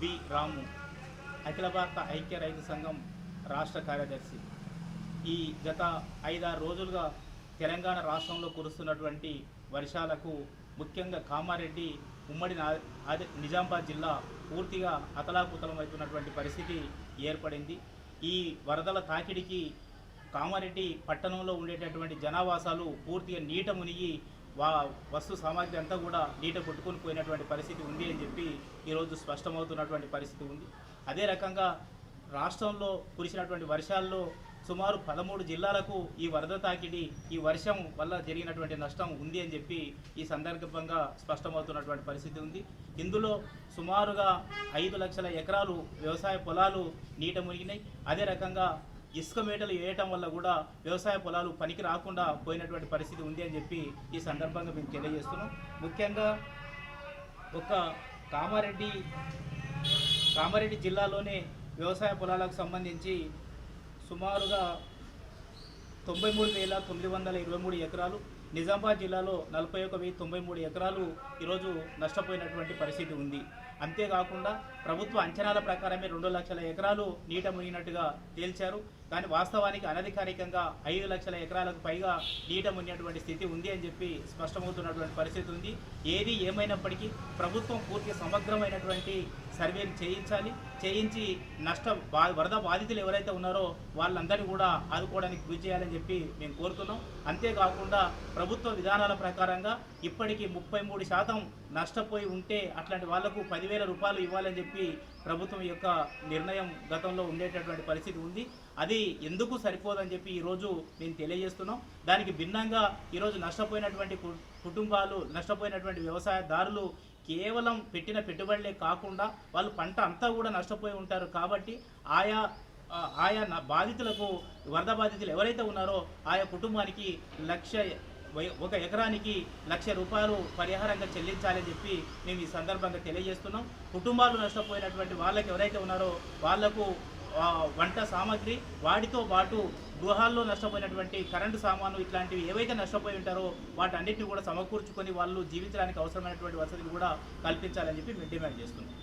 B రాము అఖిల భారత ఐక్య రైతు సంఘం రాష్ట్ర కార్యదర్శి. ఈ గత ఐదారు రోజులుగా తెలంగాణ రాష్ట్రంలో కురుస్తున్నటువంటి వర్షాలకు ముఖ్యంగా కామారెడ్డి ఉమ్మడి నిజామాబాద్ జిల్లా పూర్తిగా అతలాకుతలమవుతున్నటువంటి పరిస్థితి ఏర్పడింది. ఈ వరదల తాకిడికి కామారెడ్డి పట్టణంలో ఉండేటటువంటి జనావాసాలు పూర్తిగా నీట మునిగి వస్తు సామాగ్రి అంతా కూడా నీట కొట్టుకొని పోయినటువంటి పరిస్థితి ఉంది అని చెప్పి ఈరోజు స్పష్టమవుతున్నటువంటి పరిస్థితి ఉంది. అదే రకంగా రాష్ట్రంలో కురిసినటువంటి వర్షాల్లో సుమారు పదమూడు జిల్లాలకు ఈ వరద తాకిడి ఈ వర్షం వల్ల జరిగినటువంటి నష్టం ఉంది అని చెప్పి ఈ సందర్భంగా స్పష్టమవుతున్నటువంటి పరిస్థితి ఉంది. ఇందులో సుమారుగా ఐదు లక్షల ఎకరాలు వ్యవసాయ పొలాలు నీట మునిగినాయి. అదే రకంగా ఇసుక మేటలు వేయటం వల్ల కూడా వ్యవసాయ పొలాలు పనికి రాకుండా పోయినటువంటి పరిస్థితి ఉంది అని చెప్పి ఈ సందర్భంగా మేము తెలియజేస్తున్నాం. ముఖ్యంగా ఒక కామారెడ్డి కామారెడ్డి జిల్లాలోనే వ్యవసాయ పొలాలకు సంబంధించి సుమారుగా తొంభై మూడు వేల తొమ్మిది వందల ఇరవై మూడు ఎకరాలు నిజామాబాద్ జిల్లాలో నలభై ఒక వెయ్యి తొంభై మూడు ఎకరాలు ఈరోజు నష్టపోయినటువంటి పరిస్థితి ఉంది. అంతేకాకుండా ప్రభుత్వ అంచనాల ప్రకారమే రెండు లక్షల ఎకరాలు నీట మునిగినట్టుగా తేల్చారు. కానీ వాస్తవానికి అనధికారికంగా ఐదు లక్షల ఎకరాలకు పైగా నీట మునిగినటువంటి స్థితి ఉంది అని చెప్పి స్పష్టమవుతున్నటువంటి పరిస్థితి ఉంది. ఏది ఏమైనప్పటికీ ప్రభుత్వం పూర్తి సమగ్రమైనటువంటి సర్వేలు చేయించాలి. చేయించి నష్ట బా వరద బాధితులు ఎవరైతే ఉన్నారో వాళ్ళందరినీ కూడా ఆదుకోవడానికి గురి చేయాలని చెప్పి మేము కోరుతున్నాం. అంతేకాకుండా ప్రభుత్వ విధానాల ప్రకారంగా ఇప్పటికీ ముప్పై మూడు శాతం నష్టపోయి ఉంటే అట్లాంటి వాళ్ళకు పదివేల రూపాయలు ఇవ్వాలని చెప్పి ప్రభుత్వం యొక్క నిర్ణయం గతంలో ఉండేటటువంటి పరిస్థితి ఉంది. అది ఎందుకు సరిపోదని చెప్పి ఈరోజు నేను తెలియజేస్తున్నాం. దానికి భిన్నంగా ఈరోజు నష్టపోయినటువంటి కు- కుటుంబాలు నష్టపోయినటువంటి వ్యవసాయదారులు కేవలం పెట్టిన పెట్టుబడులే కాకుండా వాళ్ళు పంట అంతా కూడా నష్టపోయి ఉంటారు కాబట్టి ఆయా ఆయా బాధితులకు వరద బాధితులు ఎవరైతే ఉన్నారో ఆయా కుటుంబానికి లక్ష ఒక ఎకరానికి లక్ష రూపాయలు పరిహారంగా చెల్లించాలని చెప్పి మేము ఈ సందర్భంగా తెలియజేస్తున్నాం. కుటుంబాలు నష్టపోయినటువంటి వాళ్ళకి ఎవరైతే ఉన్నారో వాళ్ళకు వంట సామాగ్రి వాటితో పాటు గృహాల్లో నష్టపోయినటువంటి కరెంటు సామాను ఇట్లాంటివి ఏవైతే నష్టపోయి ఉంటారో వాటన్నిటిని కూడా సమకూర్చుకొని వాళ్ళు జీవించడానికి అవసరమైనటువంటి వసతి కూడా కల్పించాలని చెప్పి మేము డిమాండ్ చేస్తున్నాం.